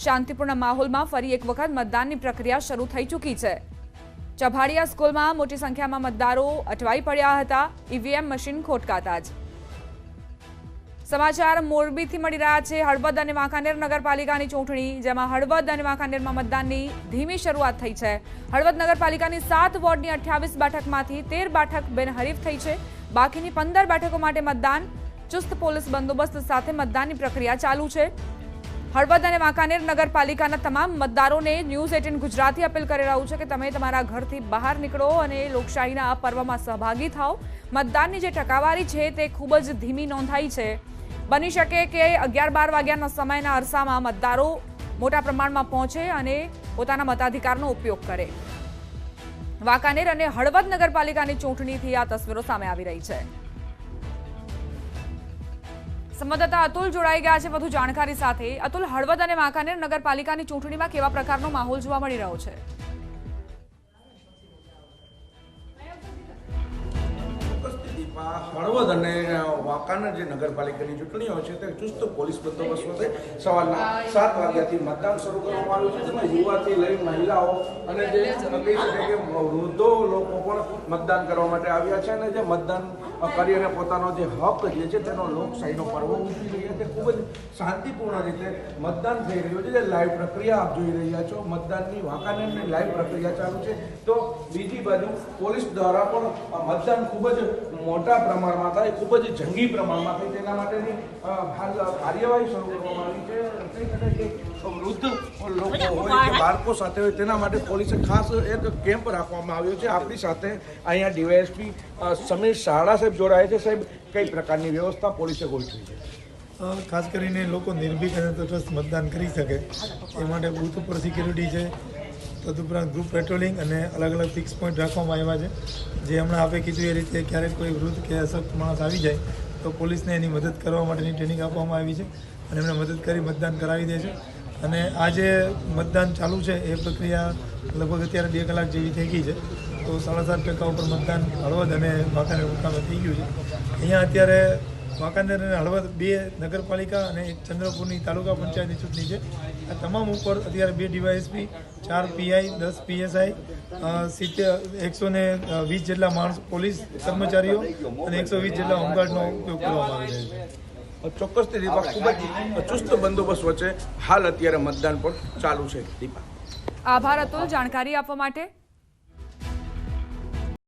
શાંતિપૂર્ણ માહોલમાં ફરી એક વખત મતદાનની પ્રક્રિયા શરૂ થઈ ચૂકી છે. ચભાડિયા સ્કૂલમાં મોટી સંખ્યામાં મતદારો અટવાઈ પડ્યા હતા. ઈવીએમ મશીન ખોટકાતા જ. સમાચાર મોરબીથી મળી રહ્યા છે. હળવદ અને વાંકાનેર નગરપાલિકાની ચૂંટણી, જેમાં હળવદ અને વાંકાનેરમાં મતદાનની ધીમી શરૂઆત થઈ છે. હળવદ નગરપાલિકાની સાત વોર્ડની અઠ્યાવીસ બેઠકમાંથી તેર બેઠક બિનહરીફ થઈ છે. બાકીની પંદર બેઠકો માટે મતદાન ચુસ્ત પોલીસ બંદોબસ્ત સાથે મતદાનની પ્રક્રિયા ચાલુ છે. હળવદ અને વાંકાનેર નગરપાલિકાના તમામ મતદારોને ન્યૂઝ એટીન ગુજરાતી અપીલ કરી રહ્યું છે કે તમે તમારા ઘરથી બહાર નીકળો અને લોકશાહીના આ પર્વમાં સહભાગી થાઓ. મતદાનની જે ટકાવારી છે તે ખૂબ જ ધીમી નોંધાઈ છે. બની શકે કે અગિયાર બાર વાગ્યાના સમયના અરસામાં મતદારો મોટા પ્રમાણમાં પહોંચે અને પોતાના મતાધિકારનો ઉપયોગ કરે. વાંકાનેર અને હળવદ નગરપાલિકાની ચૂંટણીથી આ તસવીરો સામે આવી રહી છે. સંવાદદાતા અતુલ જોડાઈ ગયા છે વધુ જાણકારી સાથે. અતુલ, હળવદ અને વાંકાનેર નગરપાલિકાની ચૂંટણીમાં કેવા પ્રકારનો માહોલ જોવા મળી રહ્યો છે? હળવદ અને વાંકાના જે નગરપાલિકાની ચૂંટણીઓ છે તે ચુસ્ત પોલીસ બંદોબસ્ત સાથે સવારના સાત વાગ્યાથી મતદાન શરૂ કરવામાં આવ્યું છે. જેમાં યુવાથી લઈ મહિલાઓ અને જે વૃદ્ધો લોકો પણ મતદાન કરવા માટે આવ્યા છે અને જે મતદાન કરી અને પોતાનો જે હક જે છે તેનો લોકશાહીનો પર્વ ઉજવી રહ્યા છે. ખૂબ જ શાંતિપૂર્ણ રીતે મતદાન થઈ રહ્યું છે. જે લાઈવ પ્રક્રિયા આપ જોઈ રહ્યા છો. મતદાનની વાંકાનેરની લાઈવ પ્રક્રિયા ચાલુ છે. તો બીજી બાજુ પોલીસ દ્વારા પણ મતદાન ખૂબ જ મોટા પ્રમાણમાં થાય ખૂબ જ જંગી પ્રમાણમાં થાય. તેના માટેની કાર્યવાહી શરૂ કરવામાં આવી છે. કહી શકાય કે વૃદ્ધ લોકો હોય કે બાળકો સાથે હોય તેના માટે પોલીસે ખાસ એક કેમ્પ રાખવામાં આવ્યો છે. આપણી સાથે અહીંયા ડીવાયએસપી સમીર શાળા સાહેબ જોડાયા છે. સાહેબ કઈ પ્રકારની વ્યવસ્થા પોલીસે ગોઠવી છે? ખાસ કરીને લોકો નિર્ભીક અને તટસ્થ મતદાન કરી શકે. એ માટે બૂથ ઉપર સિક્યુરિટી છે. તદુપરાંત ગ્રુપ પેટ્રોલિંગ અને અલગ અલગ ફિક્સ પોઈન્ટ રાખવામાં આવ્યા છે. જે હમણાં આપે કીધું એ રીતે ક્યારેક કોઈ વૃદ્ધ કે અશક્ત માણસ આવી જાય, તો પોલીસને એની મદદ કરવા માટેની ટ્રેનિંગ આપવામાં આવી છે અને એમણે મદદ કરી મતદાન કરાવી દે છે. અને આ જે મતદાન ચાલુ છે, એ પ્રક્રિયા લગભગ અત્યારે બે કલાક જેવી થઈ ગઈ છે. તો સાડા સાત ટકા ઉપર મતદાન હળવદ અને વાંકાનેર મુકામે થઈ ગયું છે. અહીંયા અત્યારે વાંકાનેર અને હળવદ બે નગરપાલિકા અને ચંદ્રપુરની તાલુકા પંચાયતની ચૂંટણી છે. આ તમામ ઉપર અત્યારે બે ડીવાયએસપી ચાર પીઆઈ દસ પીએસઆઈ સિત્તેર એકસો ને વીસ જેટલા માણસ પોલીસ કર્મચારીઓ અને એકસો વીસ જેટલા હોમગાર્ડનો ઉપયોગ કરવામાં આવી રહ્યો છે. તે દીપા ખૂબ જ ચુસ્ત બંદોબસ્ત વચ્ચે હાલ અત્યારે મતદાન પણ ચાલુ છે દીપા આભાર અતુલ જાણકારી આપવા માટે.